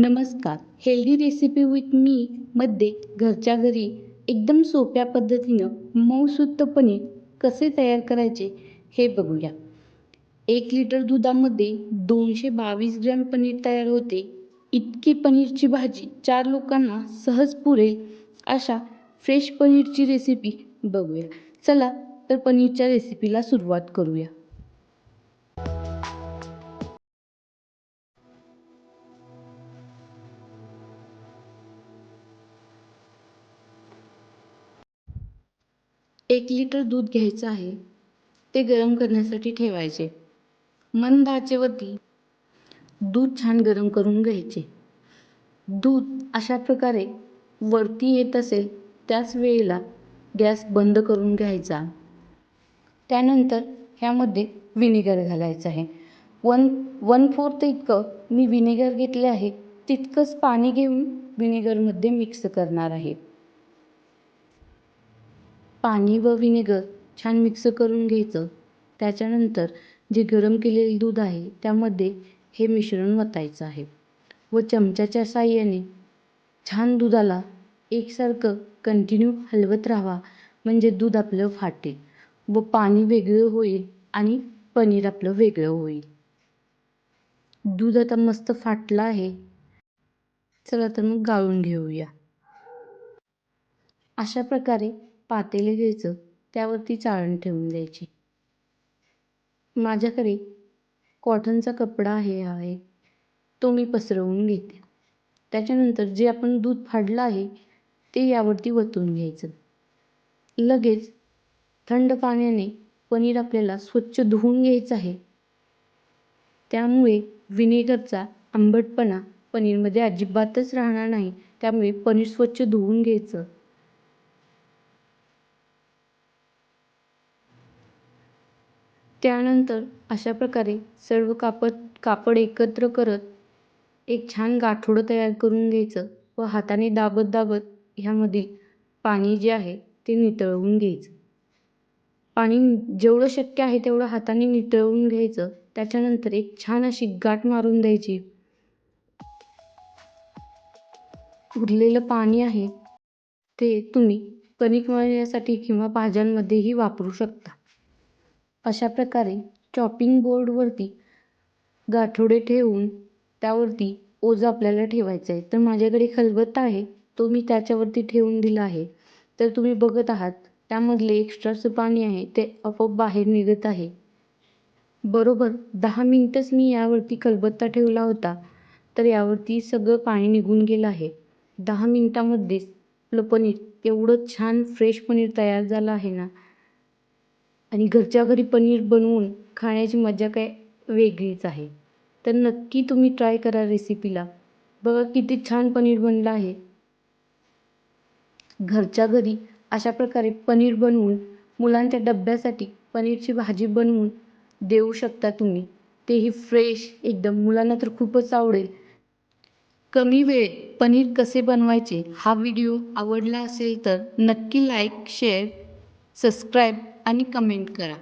नमस्कार. Healthy recipe with me मध्ये घरच्या घरी एकदम सोप्या पद्धतीनं मऊसूत पनीर कसे तयार करायचे हे बघूया. एक लिटर दुधामध्ये दोनशे बावीस ग्रॅम पनीर तयार होते. इतकी पनीरची भाजी चार लोकांना सहज पुरेल अशा फ्रेश पनीरची रेसिपी बघूया. चला तर पनीरच्या रेसिपीला सुरुवात करूया. एक लिटर दूध घ्यायचं आहे. ते गरम करण्यासाठी ठेवायचे. मंद आचेवरती दूध छान गरम करून घ्यायचे. दूध अशा प्रकारे वरती येत असेल त्याच वेळेला गॅस बंद करून घ्यायचा. त्यानंतर ह्यामध्ये विनेगर घालायचं आहे. वन वन फोर्थ इतकं मी विनेगर घेतले आहे तितकंच पाणी घेऊन विनेगरमध्ये मिक्स करणार आहे. पाणी व विनेगर छान मिक्स करून घ्यायचं. त्याच्यानंतर जे गरम केलेले दूध आहे त्यामध्ये हे मिश्रण ओतायचं आहे व चमच्याच्या साहाय्याने छान दुधाला एकसारखं कंटिन्यू हलवत राहावा. म्हणजे दूध आपलं फाटेल व पाणी वेगळं होईल आणि पनीर आपलं वेगळं होईल. दूध आता मस्त फाटलं आहे. चला तर मग गाळून घेऊया. अशा प्रकारे पातेले घ्यायचं त्यावरती चाळण ठेवून द्यायची. माझ्याकडे कॉटनचा कपडा आहे आहे तो मी पसरवून घेते. त्याच्यानंतर जे आपण दूध फाडलं आहे ते यावरती वतून घ्यायचं. लगेच थंड पाण्याने पनीर आपल्याला स्वच्छ धुवून घ्यायचं आहे. त्यामुळे विनेगरचा आंबटपणा पनीरमध्ये अजिबातच राहणार नाही. त्यामुळे पनीर स्वच्छ धुवून घ्यायचं. त्यानंतर अशा प्रकारे सर्व कापड कापड एकत्र करत एक छान गाठोडं तयार करून घ्यायचं व हाताने दाबत दाबत ह्यामध्ये पाणी जे आहे ते नितळवून घ्यायचं. पाणी जेवढं शक्य आहे तेवढं हाताने नितळवून घ्यायचं. त्याच्यानंतर एक छान अशी गाठ मारून द्यायची. उरलेलं पाणी आहे ते तुम्ही कणिक मळण्यासाठी किंवा भाज्यांमध्येही वापरू शकता. अशा प्रकारे चॉपिंग बोर्डवरती गाठोडे ठेवून त्यावरती ओझं आपल्याला ठेवायचं आहे. तर माझ्याकडे खलबत्ता आहे तो मी त्याच्यावरती ठेवून दिला आहे. तर तुम्ही बघत आहात त्यामधले एक्स्ट्राचं पाणी आहे ते आपोआप बाहेर निघत आहे. बरोबर दहा मिनटंच मी यावरती खलबत्ता ठेवला होता तर यावरती सगळं पाणी निघून गेलं आहे. दहा मिनटामध्येच आपलं पनीर एवढं छान फ्रेश पनीर तयार झालं आहे ना आणि घरच्या घरी पनीर बनवून खाण्याची मजा काय वेगळीच आहे. तर नक्की तुम्ही ट्राय करा रेसिपीला बघा किती छान पनीर बनलं आहे. घरच्या घरी अशा प्रकारे पनीर बनवून मुलांच्या डब्यासाठी पनीरची भाजी बनवून देऊ शकता तुम्ही. तेही फ्रेश एकदम. मुलांना तर खूपच आवडेल. कमी वेळेत पनीर कसे बनवायचे हा व्हिडिओ आवडला असेल तर नक्की लाईक शेअर सबस्क्राईब आणि कमेंट करा.